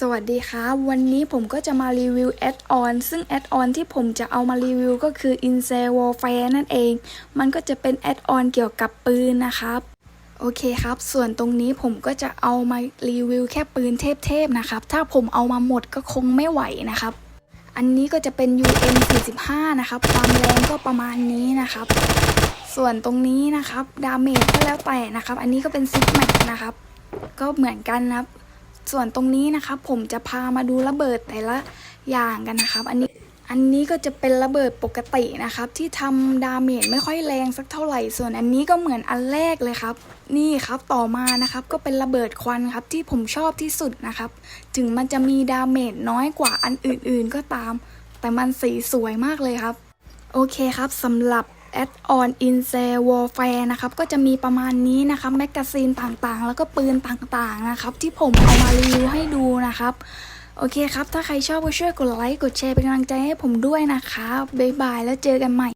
สวัสดีครับวันนี้ผมก็จะมารีวิวแอดออนซึ่งแอดออนที่ผมจะเอามารีวิวก็คือ i n s e Warfare นั่นเอง มันก็จะเป็นแอดออนเกี่ยวกับปืนนะครับ โอเคครับ ส่วนตรงนี้ผมก็จะเอามารีวิวแค่ปืนเทพๆนะครับ ถ้าผมเอามาหมดก็คงไม่ไหวนะครับ อันนี้ก็จะเป็น UM 45นะครับ ความแรงก็ประมาณนี้นะครับ ส่วนตรงนี้นะครับ ดาเมจก็แล้วแต่นะครับ อันนี้ก็เป็นซิกแม็กนะครับ ก็เหมือนกันนะครับ ส่วนตรงนี้นะครับผมจะพามาดูระเบิดแต่ละอย่างกันนะครับ อันนี้อันนี้ก็จะเป็นระเบิดปกตินะครับ ที่ทำดาเมจไม่ค่อยแรงสักเท่าไหร่ ส่วนอันนี้ก็เหมือนอันแรกเลยครับ นี่ครับต่อมานะครับก็เป็นระเบิดควันครับที่ผมชอบที่สุดนะครับ ถึงมันจะมีดาเมจน้อยกว่าอันอื่นๆก็ตาม แต่มันสีสวยมากเลยครับ โอเคครับสำหรับ แอดออน i n s e Warfare นะครับ ก็จะมีประมาณนี้นะครับแมกกาซีนต่างๆ แล้วก็ปืนต่างๆนะครับ ที่ผมเอามารีวิวให้ดูนะครับ โอเคครับ ถ้าใครชอบก็ช่วยกดไลค์ กดแชร์เป็นกำลังใจให้ผมด้วยนะครับบ๊ายบายแล้วเจอกันใหม่